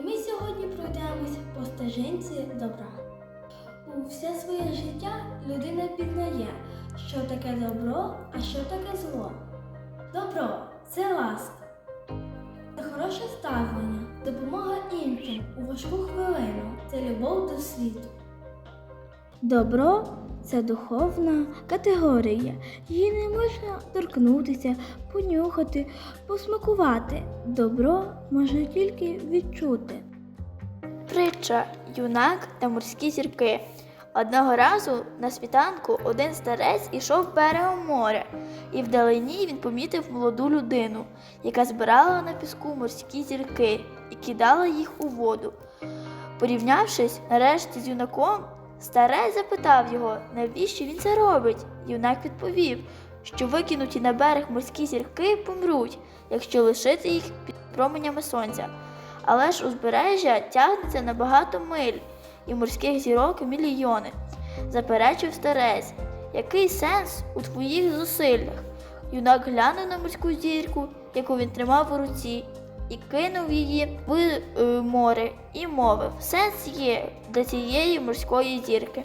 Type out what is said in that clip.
І ми сьогодні пройдемось по стежинці добра. У все своє життя людина пізнає, що таке добро, а що таке зло. Добро це ласка, це хороше ставлення, допомога іншим у важку хвилину, це любов до світу. Добро це духовна категорія. Її не можна торкнутися, понюхати, посмакувати. Добро можна тільки відчути. Притча Юнак та морські зірки. Одного разу на світанку один старець ішов берегом моря, і вдалині він помітив молоду людину, яка збирала на піску морські зірки і кидала їх у воду. Порівнявшись нарешті з юнаком, старець запитав його, навіщо він це робить. Юнак відповів, що викинуті на берег морські зірки помруть, якщо лишити їх під променями сонця. Але ж узбережжя тягнеться на багато миль, і морських зірок мільйони. Заперечив старець, який сенс у твоїх зусиллях? Юнак глянув на морську зірку, яку він тримав у руці, і кинув її в е, море, і мовив: сенс є для цієї морської зірки.